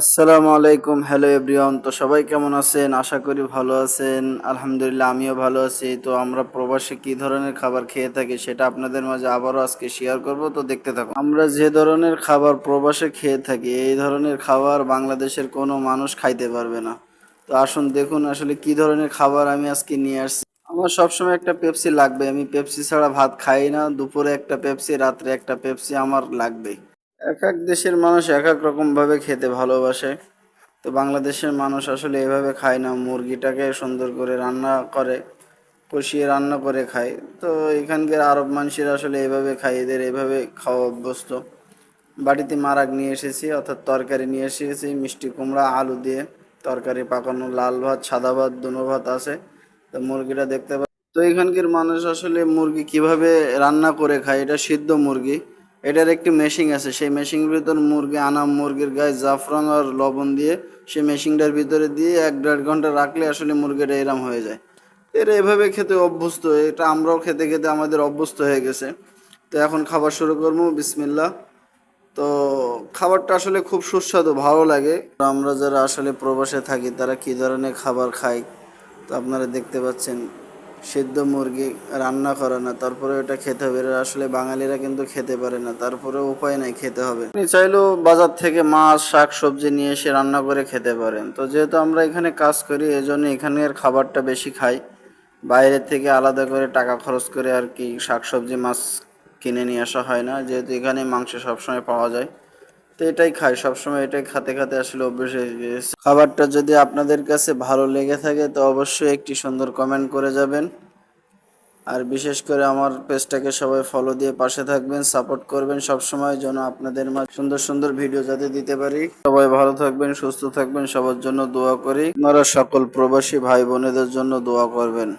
আসসালামু আলাইকুম, hello everyone. তো সবাই কেমন আছেন? আশা করি ভালো আছেন। আলহামদুলিল্লাহ, আমিও ভালো আছি। তো আমরা প্রবাসে কি ধরনের খাবার খেয়ে থাকি সেটা আপনাদের মাঝে আবারও আজকে শেয়ার করব। তো দেখতে থাকুন। আমরা যে ধরনের খাবার প্রবাসে খেয়ে থাকি, এই ধরনের খাবার বাংলাদেশের কোনো মানুষ খাইতে পারবে না। তো আসুন দেখুন আসলে কি ধরনের খাবার আমি আজকে নিয়ে আসছি। আমার সবসময় একটা পেপসি লাগবে। আমি পেপসি ছাড়া ভাত খাই না। দুপুরে একটা পেপসি রাত্রে একটা পেপসি আমার লাগবেই। এক এক দেশের মানুষ এক এক রকম ভাবে খেতে ভালোবাসে। তো বাংলাদেশের মানুষ আসলে এভাবে খায় না, মুরগিটাকে সুন্দর করে রান্না করে, কষিয়ে রান্না করে খায়। তো এখানকার আরব মানুষের আসলে এভাবে খায়, এদের এভাবে খাওয়া অভ্যস্ত। বাড়িতে মারাক নিয়ে এসেছি, অর্থাৎ তরকারি নিয়ে এসেছি, মিষ্টি কুমড়া, আলু দিয়ে, তরকারি পাকানো, লাল ভাত, সাদা ভাত, দুনো ভাত আছে। তো মুরগিটা দেখতে পা তো এখানকার মানুষ আসলে মুরগি কীভাবে রান্না করে খায়, এটা সিদ্ধ মুরগি। এটার একটি মেশিন আছে। সেই মেশিনের ভিতর মুরগি আনা মুরগির গায়ে জাফরান আর লবণ দিয়ে সেই মেশিনটার ভিতরে দিয়ে এক দেড় ঘণ্টা রাখলে আসলে মুরগিটা এরম হয়ে যায়। এরা এভাবে খেতে অভ্যস্ত। এটা আমরাও খেতে খেতে আমাদের অভ্যস্ত হয়ে গেছে। তো এখন খাবার শুরু করব। বিসমিল্লা তো খাবারটা আসলে খুব সুস্বাদু, ভালো লাগে। আমরা যারা আসলে প্রবাসে থাকি, তারা কি ধরনের খাবার খায় তো আপনারা দেখতে পাচ্ছেন। সিদ্ধ মুরগি রান্না করে না, তারপরে এটা খেতে হবে। আসলে বাঙালিরা কিন্তু খেতে পারে না তারপরে উপায় নাই খেতে হবে। আপনি চাইলেও বাজার থেকে মাছ, শাক, সবজি নিয়ে এসে রান্না করে খেতে পারেন। তো যেহেতু আমরা এখানে কাজ করি, এজন্য এখানের খাবারটা বেশি খাই। বাইরে থেকে আলাদা করে টাকা খরচ করে আর কি শাক, সবজি, মাছ কিনে নিয়ে আসা হয় না। যেহেতু এখানে মাংস সবসময় পাওয়া যায়। তো এটাই খাই সবসময় এটাই খেতে খেতে আসলে অভ্যেস হয়ে গেছে খাবারটা যদি আপনাদের কাছে ভালো লেগে থাকে, তো অবশ্যই একটি সুন্দর কমেন্ট করে যাবেন। আর বিশেষ করে আমার পেজটাকে সবাই ফলো দিয়ে পাশে থাকবেন সাপোর্ট করবেন সব সময় যেন আপনাদের মাঝে সুন্দর সুন্দর ভিডিও যাতে দিতে পারি। সবাই ভালো থাকবেন, সুস্থ থাকবেন, সবার জন্য দোয়া করি। আপনারা সকল প্রবাসী ভাই বোনেদের জন্য দোয়া করবেন।